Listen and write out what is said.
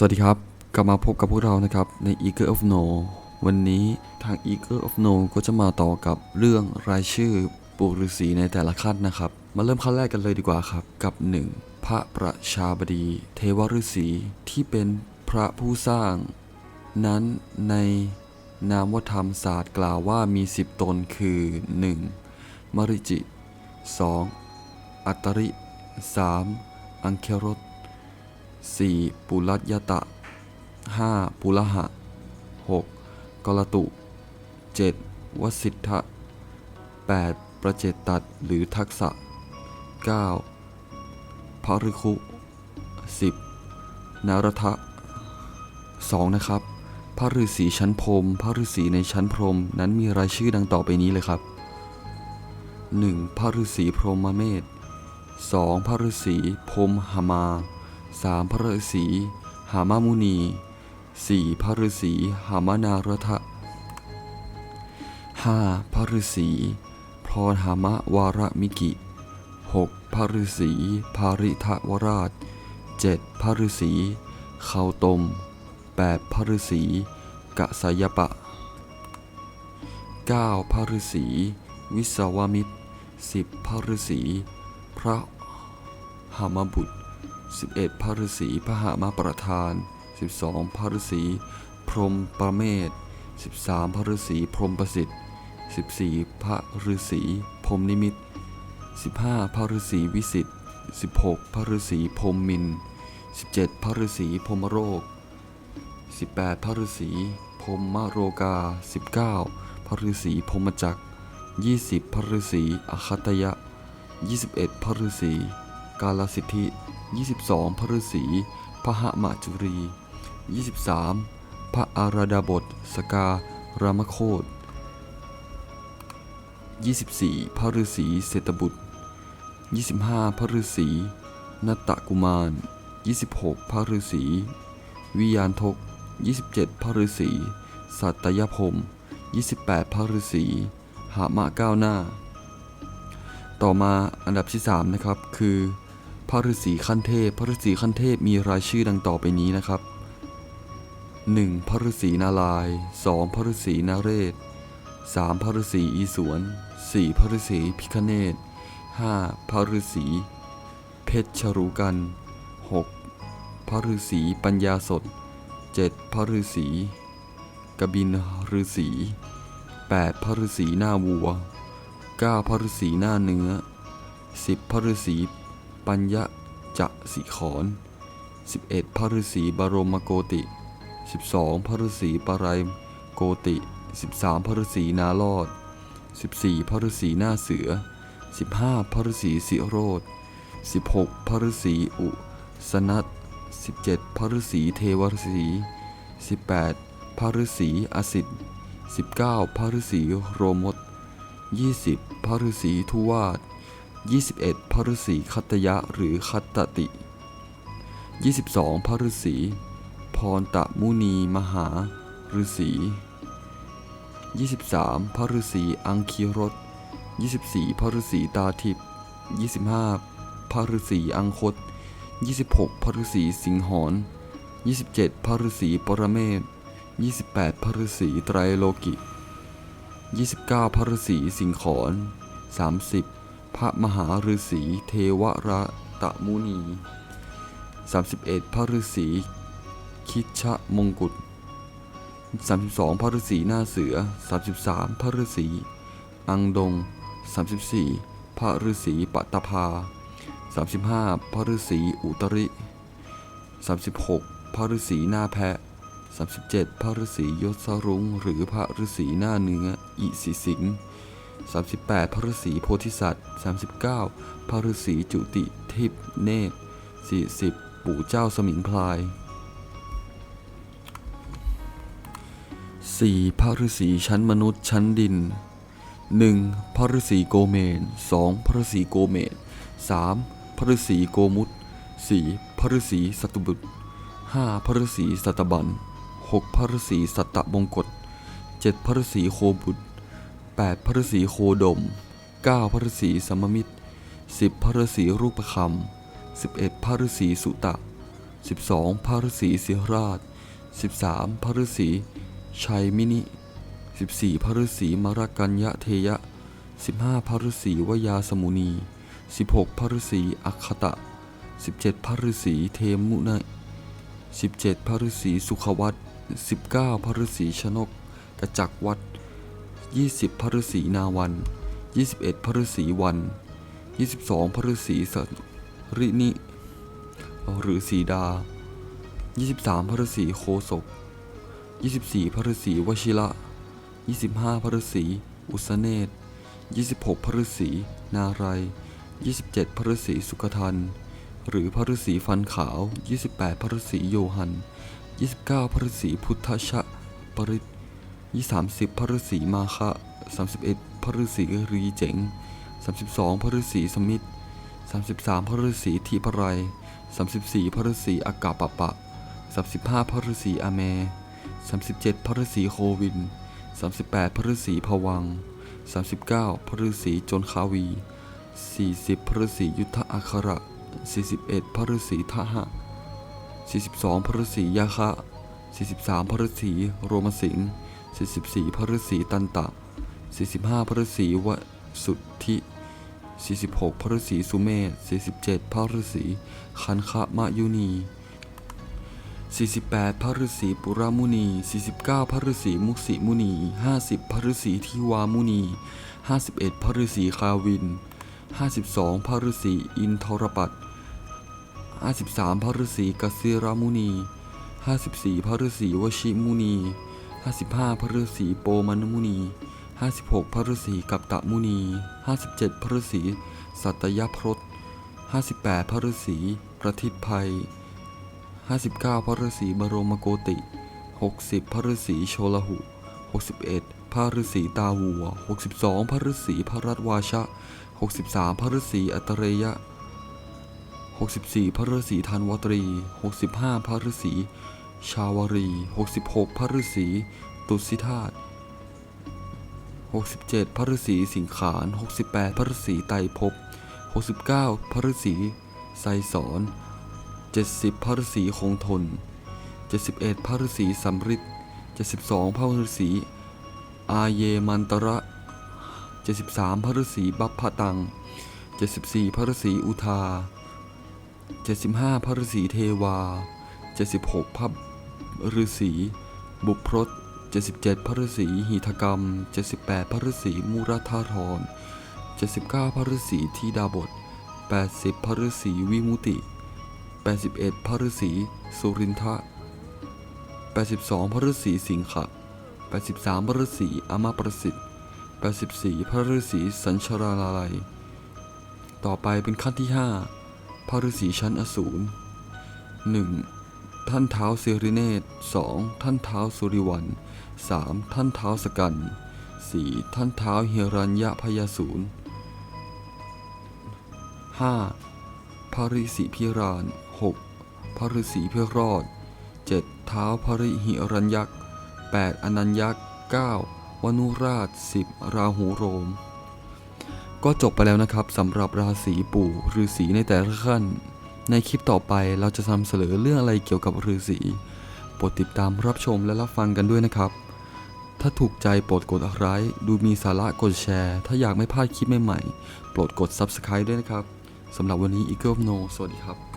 สวัสดีครับ กลับมาพบกับพวกเรานะครับใน Eagle of No วันนี้ทาง Eagle of No ก็จะมาต่อกับเรื่องรายชื่อปุรุษีในแต่ละขั้นนะครับ มาเริ่มขั้นแรกกันเลยดีกว่าครับ กับ 1. พระประชาบดี เทวฤษีที่เป็นพระผู้สร้าง นั้นในนามธรรมศาสตร์กล่าวว่ามี 10 ตนคือ 1. มริจิ 2. อัตตริ 3. อังเครส 4. ปุรัตยตะ 5. ปุรหะ 6. กรตุ 7. วสิทธะ 8. ประเจตตัดหรือทักษะ 9. ภริคุ 10. นารทะ 2. นะครับพระฤาษีชั้นพรมพระฤาษีในชั้นพรมนั้นมีรายชื่อดังต่อไปนี้เลยครับ 1. พระฤาษีพรหมเมธ 2. พระฤาษีพรหมหามา 3. พระฤาษีหามามุนี 4. พระฤาษีหามานารทะ 5. พระฤาษีพรหามะวารมิกิ 6. พระฤาษีภาริทวราช 7. พระฤาษีเขาตม 8. พระฤาษีกะสายปะ 9. พระฤาษีวิสาวามิตร 10. พระฤาษีพระหามบุตร 11. พระฤาษีพระหามาประธาน 12. พระฤาษีพรหมประเมศ 13. พระฤาษีพรหมประสิทธิ์ 14. พระฤาษีพรหมนิมิต 15. พระฤาษีวิสิทธิ์ 16. พระฤาษีพรหมมิน 17. พระฤาษีพรหมโรค 18. พระฤาษีพรหมโรกา 19. พระฤาษีพรหมจักร 20. พระฤาษีอคตยะ 21. พระฤาษีกาลสิทธิ 22. พระฤาษีพหมาจุรี 23. พระอาราดาบท สการามโคต 24. พระฤาษีเศรษฐบุตร 25. พระฤาษีนัตตกุมาร 26. พระฤาษีวิยานทก 27. พระฤาษีสัตยพรม 28. พระฤาษีหามะก้าวหน้า ต่อมาอันดับที่ 3 นะครับ คือ พระฤาษีขั้นเทพ พระฤาษีขั้นเทพมีรายชื่อดังต่อไปนี้นะครับ 1. พระฤาษีนาราย 2. พระฤาษีนาเรศ 3. พระฤาษีอีสวน 4. พระฤาษีพิคเนต 5. พระฤาษีเพชรชรูกัน 6. พระฤาษีปัญญาสด 7. พระฤาษีกบินฤาษี 8. พระฤาษีหน้าวัว 9. พระฤาษีหน้าเนื้อ 10. พระฤาษี ปัญญะจะสิขอน 11. พระฤาษีบรมโกติ 12. พระฤาษีปรายโกติ 13. พระฤาษีนาลอด 14. พระฤาษีหน้าเสือ 15. พระฤาษีสิโรธ 16. พระฤาษีอุสนัต 17. พระฤาษีเทวฤาษี 18. พระฤาษีอสิทธิ์ 19. พระฤาษีโรมด 20. พระฤาษีทุวาส 21. พระฤาษีคัตยะหรือคัตตติ 22. พระฤาษีพรตะมุนีมหาฤาษี 23. พระฤาษีอังคีรส 24. พระฤาษีตาทิพย์ 25. พระฤาษีอังคต 26. พระฤาษีสิงหอน 27. พระฤาษีปรเมศ 28. พระฤาษีไตรโลกิ 29. พระฤาษีสิงขอน 30. พระมหาฤาษีเทวระตะมุนี 31. พระฤาษีคิชะมงกุฎ32 พระฤาษีหน้าเสือ 33 พระฤาษีอังดง 34 พระฤาษีปัตภา 35 พระฤาษีอุตริ 36 พระฤาษีหน้าแพะ 37 พระฤาษียศรุ้งหรือพระฤาษีหน้าเนื้ออิสิสิงห์ 38พระฤาษีโพธิสัตว์ 39พระฤาษีจุติทิพเนตร40 ปู่เจ้าสมิงพลาย 4. พระฤาษีชั้นมนุษย์ชั้นดิน 1. พระฤาษีโกเมน 2. พระฤาษีโกเมน 3. พระฤาษีโกมุต 4. พระฤาษีสัตบุตร 5. พระฤาษีสัตบัน 6. พระฤาษีสัตตบงกฎ 7. พระฤาษีโคบุตร 8. พระฤาษีโคดม 9. พระฤาษีสมมิตร 10. พระฤาษีรูปคำ 11. พระฤาษีสุตะ 12 พระฤาษีสิราช 13 พระฤาษีชัยมินิ 14 พระฤาษีมรกัญญเทยะ 15 พระฤาษีวยาสมุนี 16 พระฤาษีอัคคตะ 17 พระฤาษีเทมุนะ 17 พระฤาษีสุขวัต19 พระฤาษีชนกกระจักวัด 20พระฤาษีนาวัน 21พระฤาษีวัน 22พระฤาษีสรินิหรือสีดา 23พระฤาษีโคศก 24พระฤาษีวชิระ 25พระฤาษีอุสเนต26พระฤาษีนาราย27พระฤาษีสุขทัน หรือพระฤาษีฟันขาว 28พระฤาษีโยหัน 29พระฤาษีพุทธชะปริ ยี่สามสิบพระฤาษีมาคะสามสิบเอ็ดพระฤาษีรีเจ๋งสามสิบสองพระฤาษีสมิธสามสิบสามพระฤาษีทีพรายสามสิบสี่พระฤาษีอากาปะปะสามสิบห้าพระฤาษีอาเมสามสิบเจ็ดพระฤาษีโควินสามสิบแปดพระฤาษีพวังสามสิบเก้าพระฤาษีจนคาวีสี่สิบพระฤาษียุทธอัคระสี่สิบเอ็ดพระฤาษีทหะสี่สิบสองพระฤาษียาคะสี่สิบสามพระฤาษีโรมสิงห์ 44พระฤาษีตันตะ 45 พระฤาษีวสุทธิ 46 พระฤาษีสุเมธ47 พระฤาษีคันคะมะยุนี 48 พระฤาษีปุรามุนี 49 พระฤาษีมุสิมุนี 50 พระฤาษีทิวามุนี 51 พระฤาษีคาวิน 52 พระฤาษีอินทรปัต53 พระฤาษีกสิรามุนี 54 พระฤาษีวชิมุนี 55 พระฤาษีโปมนมุนี 56 พระฤาษีกัปตะมุนี 57 พระฤาษีสัตยพรต58 พระฤาษีประทิภัย 59 พระฤาษีบรมโกติ 60 พระฤาษีโชลหุ 61 พระฤาษีตาวัว 62 พระฤาษีพระรัตวาชะ 63 พระฤาษีอัตเรยะ 64 พระฤาษีธันวตรี 65 พระฤาษี ชาวรี 66 พระฤาษีตุสิธาต67 พระฤาษีสิงขาน 68 พระฤาษีไตภพ69 พระฤาษีไสสอน70 พระฤาษีคงทน 71 พระฤาษีสัมฤทธิ์72 พระฤาษีอาเยมันตระ 73 พระฤาษีบัพพตัง 74 พระฤาษีอุทา 75 พระฤาษีเทวา 76พระ ฤาษีบุพรต77 พระฤาษีหิทกรรม 78 พระฤาษีมูรธาธร79 พระฤาษีทีดาบท 80 พระฤาษีวิมุติ 81 พระฤาษีสุรินทะ 82 พระฤาษีสิงขะ 83 พระฤาษีอมาประสิทธิ์ 84 พระฤาษีสัญชราลัย ต่อไปเป็นขั้นที่ 5 พระฤาษีชั้นอสูร 1. ท่านเท้าวเซริเนต 2. ท่านเท้าสุริวัน 3. ท่านเท้าสกัน 4. ท่านเท้าเฮรัญญพยาสูร 5. พระฤาษีพิราน 6. พระฤาษีเพื่อรอด 7. เท้าพระริหิรัญยักษ์ 8. อนัญยักษ์ 9. วนุราช 10. ราหูโรม ก็จบไปแล้วนะครับสำหรับราศีปู่ฤาษีในแต่ละขั้น ในคลิปต่อไปเราจะนำเสนอเรื่องอะไรเกี่ยวกับฤาษีโปรดติดตามรับชมและรับฟังกันด้วยนะครับ ถ้าถูกใจโปรดกดไลค์ดูมีสาระกดแชร์ ถ้าอยากไม่พลาดคลิปใหม่ๆ โปรดกด Subscribe ด้วยนะครับสำหรับวันนี้ Eagle of No สวัสดีครับ